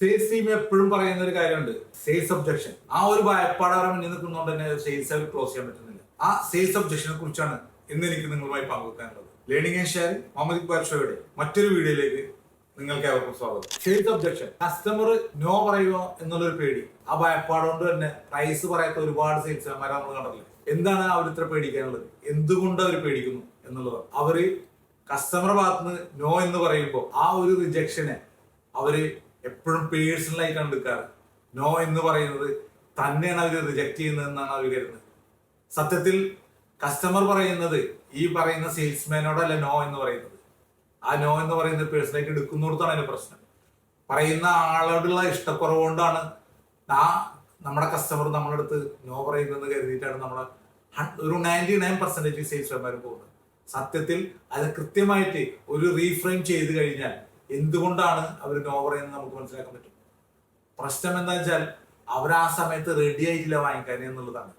Sales team എപ്പോഴും പറയുന്ന ഒരു കാര്യമുണ്ട്. സെയിൽസ് ഒബ്ജക്ഷൻ ആ ഒരു ഭയപ്പാട് മുന്നിൽ നിൽക്കുന്നതുകൊണ്ട് തന്നെ സെയിൽസ് അവർ ക്ലോസ് ചെയ്യാൻ പറ്റുന്നില്ല. ആ സെയിൽസ് ഒബ്ജക്ഷനെ കുറിച്ചാണ് ഇന്ന് എനിക്ക് നിങ്ങളുമായി പങ്കുവെക്കാനുള്ളത്. Learning and share Muhammad Iqbal ഷോയുടെ മറ്റൊരു വീഡിയോയിലേക്ക് നിങ്ങൾക്ക് ഏവർക്കും സ്വാഗതം. സെയിൽസ് ഒബ്ജക്ഷൻ കസ്റ്റമർ നോ പറയുമോ എന്നുള്ളൊരു പേടി. ആ ഭയപ്പാടുകൊണ്ട് തന്നെ പ്രൈസ് പറയാത്ത ഒരുപാട് സെയിൽസ്മാരെ നമ്മൾ കണ്ടല്ലേ എന്താണ് അവർ ഇത്ര പേടിക്കാനുള്ളത്? എന്തുകൊണ്ട് അവർ പേടിക്കുന്നു എന്നുള്ളത്. അവർ കസ്റ്റമർ ഭാഗത്ത് നോ എന്ന് പറയുമ്പോൾ ആ ഒരു റിജക്ഷനെ അവർ എപ്പോഴും പേഴ്സണൽ ആയിട്ടാണ് എടുക്കാറ്. നോ എന്ന് പറയുന്നത് തന്നെയാണ് അവർ റിജക്ട് ചെയ്യുന്നതെന്നാണ് അവർ കരുതുന്നത്. സത്യത്തിൽ കസ്റ്റമർ പറയുന്നത് ഈ പറയുന്ന സെയിൽസ്മാനോടല്ല നോ എന്ന് പറയുന്നത്. ആ നോ എന്ന് പറയുന്നത് പേഴ്സണലായിട്ട് എടുക്കുന്നിടത്താണ് അതിന്റെ പ്രശ്നം. പറയുന്ന ആളോടുള്ള ഇഷ്ടക്കുറവ് കൊണ്ടാണ് ആ നമ്മുടെ കസ്റ്റമർ നമ്മുടെ അടുത്ത് നോ പറയുന്നതെന്ന് കരുതിയിട്ടാണ് നമ്മളെ ഹൺ- ഒരു നയന്റി നയൻ പെർസെന്റേജ് സെയിൽസ്മാർ പോകുന്നത്. സത്യത്തിൽ അത് കൃത്യമായിട്ട് ഒരു റീഫ്രെയിം ചെയ്ത് കഴിഞ്ഞാൽ എന്തുകൊണ്ടാണ് അവർ നോ പറയുന്നത് നമുക്ക് മനസ്സിലാക്കാൻ പറ്റും? പ്രശ്നം എന്താ വെച്ചാൽ അവർ ആ സമയത്ത് റെഡി ആയിട്ടില്ല വാങ്ങിക്കാൻ എന്നുള്ളതാണ്.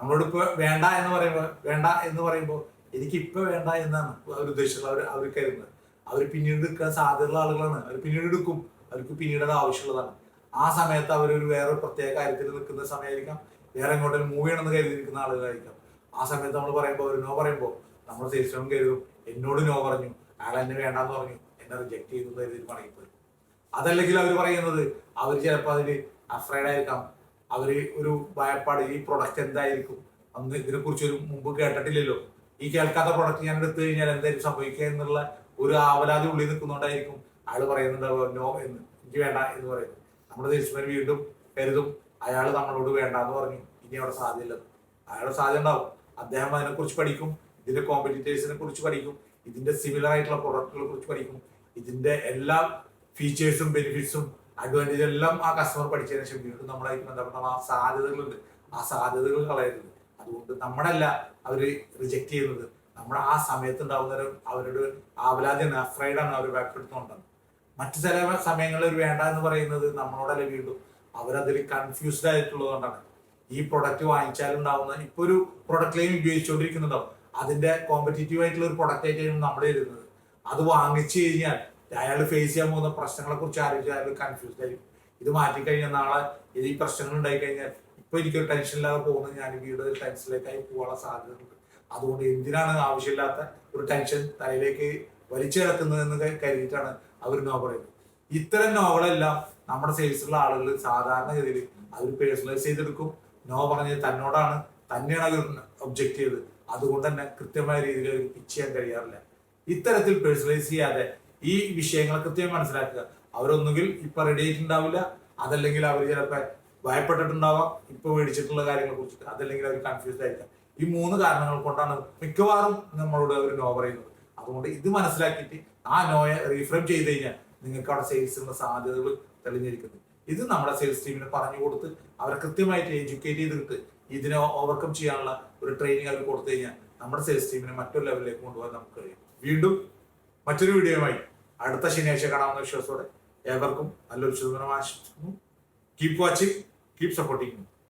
നമ്മളോട് ഇപ്പൊ വേണ്ട എന്ന് പറയുമ്പോൾ വേണ്ട എന്ന് പറയുമ്പോൾ എനിക്ക് ഇപ്പൊ വേണ്ട എന്നാണ് അവർ ഉദ്ദേശിച്ചുള്ള അവർ അവർ കരുതുന്നത്. അവർ പിന്നീട് എടുക്കാൻ സാധ്യതയുള്ള ആളുകളാണ്. അവർ പിന്നീട് എടുക്കും. അവർക്ക് പിന്നീട് അത് ആവശ്യമുള്ളതാണ്. ആ സമയത്ത് അവരൊരു വേറെ പ്രത്യേക കാര്യത്തിൽ നിൽക്കുന്ന സമയമായിരിക്കാം. വേറെ എങ്ങോട്ടും മൂവ് ചെയ്യണമെന്ന് കരുതി നിൽക്കുന്ന ആളുകളായിരിക്കാം. ആ സമയത്ത് നമ്മൾ പറയുമ്പോൾ അവർ നോ പറയുമ്പോൾ നമ്മൾ തീർച്ചയായും കരുതും. എന്നോട് നോ പറഞ്ഞു. അയാൾ എന്നെ വേണ്ടാന്ന് പറഞ്ഞു. എന്നെ റിജക്ട് ചെയ്തു കരുതി അതല്ലെങ്കിൽ അവർ പറയുന്നത് അവർ ചിലപ്പോൾ അതിൽ അഫ്രൈഡ് ആയിരിക്കാം. അവർ ഒരു ഭയപ്പാട് ഈ പ്രൊഡക്റ്റ് എന്തായിരിക്കും? അന്ന് ഇതിനെ കുറിച്ച് ഒരു മുമ്പ് കേട്ടിട്ടില്ലല്ലോ. ഈ കേൾക്കാത്ത പ്രൊഡക്റ്റ് ഞാൻ എടുത്തു കഴിഞ്ഞാൽ എന്തായിരിക്കും സംഭവിക്കുക എന്നുള്ള ഒരു ആവലാതി ഉള്ളിൽ നിൽക്കുന്നുണ്ടായിരിക്കും അയാൾ പറയുന്നുണ്ടാവുക നോ എന്ന് എനിക്ക് വേണ്ട എന്ന് പറയുന്നു നമ്മുടെ ദേശീയമാർ വീണ്ടും കരുതും. അയാൾ നമ്മളോട് വേണ്ട എന്ന് പറഞ്ഞു. ഇനി അവിടെ സാധ്യമല്ല അയാളുടെ സാധ്യത ഉണ്ടാവും. അദ്ദേഹം അതിനെക്കുറിച്ച് പഠിക്കും. ഇതിന്റെ കോമ്പറ്റീറ്റേഴ്സിനെ കുറിച്ച് പഠിക്കും. ഇതിന്റെ സിമിലർ ആയിട്ടുള്ള പ്രൊഡക്റ്റുകളെ കുറിച്ച് പഠിക്കും. ഇതിന്റെ എല്ലാ ഫീച്ചേഴ്സും ബെനിഫിറ്റ്സും അഡ്വാന്റേജ് എല്ലാം ആ കസ്റ്റമർ പഠിച്ചതിന് ശേഷം വീണ്ടും നമ്മളായിട്ട് ബന്ധപ്പെട്ട ആ സാധ്യതകളുണ്ട്. ആ സാധ്യതകൾ കളയരുത്. അതുകൊണ്ട് നമ്മളല്ല അവർ റിജക്റ്റ് ചെയ്യുന്നത്. നമ്മൾ ആ സമയത്ത് ഉണ്ടാവുന്ന അവരുടെ ആവലാതിയാണ് അഫ്രൈഡാണ് അവർ ഭയപ്പെടുത്തുന്നുണ്ടാകുന്നത് മറ്റു ചില സമയങ്ങളിൽ വേണ്ട എന്ന് പറയുന്നത് നമ്മളോടല്ല വീണ്ടും അവരതിൽ കൺഫ്യൂസ്ഡ് ആയിട്ടുള്ളതുകൊണ്ടാണ്. ഈ പ്രൊഡക്റ്റ് വാങ്ങിച്ചാലുണ്ടാവുന്ന ഇപ്പൊ ഒരു പ്രൊഡക്റ്റ് ലൈൻ ഉപയോഗിച്ചുകൊണ്ടിരിക്കുന്നുണ്ടാവും. അതിന്റെ കോമ്പറ്റേറ്റീവ് ആയിട്ടുള്ള ഒരു പ്രൊഡക്റ്റ് ആയിട്ടാണ് നമ്മൾ വരുന്നത് അത് വാങ്ങിച്ചു കഴിഞ്ഞാൽ അയാൾ ഫേസ് ചെയ്യാൻ പോകുന്ന പ്രശ്നങ്ങളെ കുറിച്ച് ആലോചിച്ച് അയാൾ കൺഫ്യൂസ്ഡ് ആയിരിക്കും. ഇത് മാറ്റിക്കഴിഞ്ഞാൽ നാളെ ഇത് ഈ പ്രശ്നങ്ങൾ ഉണ്ടായി കഴിഞ്ഞാൽ ഇപ്പൊ എനിക്കൊരു ടെൻഷൻ ഇല്ലാതെ പോകുന്നത് ഞാൻ വീട് ടെൻഷനിലേക്കായി പോകാനുള്ള സാധ്യതയുണ്ട്. അതുകൊണ്ട് എന്തിനാണ് ആവശ്യമില്ലാത്ത ഒരു ടെൻഷൻ തലയിലേക്ക് വലിച്ചു കിടക്കുന്നതെന്ന് ക- കരുതിയിട്ടാണ് അവർ പറയുന്നത് ഇത്തരം നോവലെല്ലാം നമ്മുടെ സെയിൽസിലുള്ള ആളുകൾ സാധാരണഗതിയിൽ അവർ പേഴ്സണലൈസ് ചെയ്തെടുക്കും. നോ പറഞ്ഞത് തന്നോടാണ് തന്നെയാണ് അവർ ഒബ്ജക്ട് ചെയ്തത്. അതുകൊണ്ട് തന്നെ കൃത്യമായ രീതിയിൽ അവർ പിച്ച് ചെയ്യാൻ കഴിയാറില്ല. ഇത്തരത്തിൽ പേഴ്സണലൈസ് ചെയ്യാതെ ഈ വിഷയങ്ങൾ കൃത്യമായി മനസ്സിലാക്കുക. അവരൊന്നുകിൽ ഇപ്പൊ റെഡി ആയിട്ടുണ്ടാവില്ല അതല്ലെങ്കിൽ അവർ ചിലപ്പോൾ ഭയപ്പെട്ടിട്ടുണ്ടാവാം ഇപ്പൊ മേടിച്ചിട്ടുള്ള കാര്യങ്ങളെ കുറിച്ചിട്ട് അതല്ലെങ്കിൽ അവർ കൺഫ്യൂസ്ഡ് ആയിരിക്കാം. ഈ മൂന്ന് കാരണങ്ങൾ കൊണ്ടാണ് മിക്കവാറും നമ്മളോട് അവർ നോ പറയുന്നത്. അതുകൊണ്ട് ഇത് മനസ്സിലാക്കിയിട്ട് ആ നോയെ റീഫ്രെയിം ചെയ്ത് കഴിഞ്ഞാൽ നിങ്ങൾക്ക് അവിടെ സെയിൽസിനുള്ള സാധ്യതകൾ തെളിഞ്ഞിരിക്കുന്നു. ഇത് നമ്മുടെ സെയിൽസ് ടീമിന് പറഞ്ഞു കൊടുത്ത് അവരെ കൃത്യമായിട്ട് എഡ്യൂക്കേറ്റ് ചെയ്തിട്ട് ഇതിനെ ഓവർകം ചെയ്യാനുള്ള ഒരു ട്രെയിനിങ് അവർ കൊടുത്തു കഴിഞ്ഞാൽ നമ്മുടെ സെയിൽസ് ടീമിനെ മറ്റൊരു ലെവലിലേക്ക് കൊണ്ടുപോകാൻ നമുക്ക് കഴിയും. വീണ്ടും മറ്റൊരു വീഡിയോയുമായി അടുത്ത ശനിയാഴ്ച കാണാവുന്ന വിശ്വാസത്തോടെ ഏവർക്കും നല്ലൊരു ശുഭനം ആശംസിക്കുന്നു. Keep watching keep supporting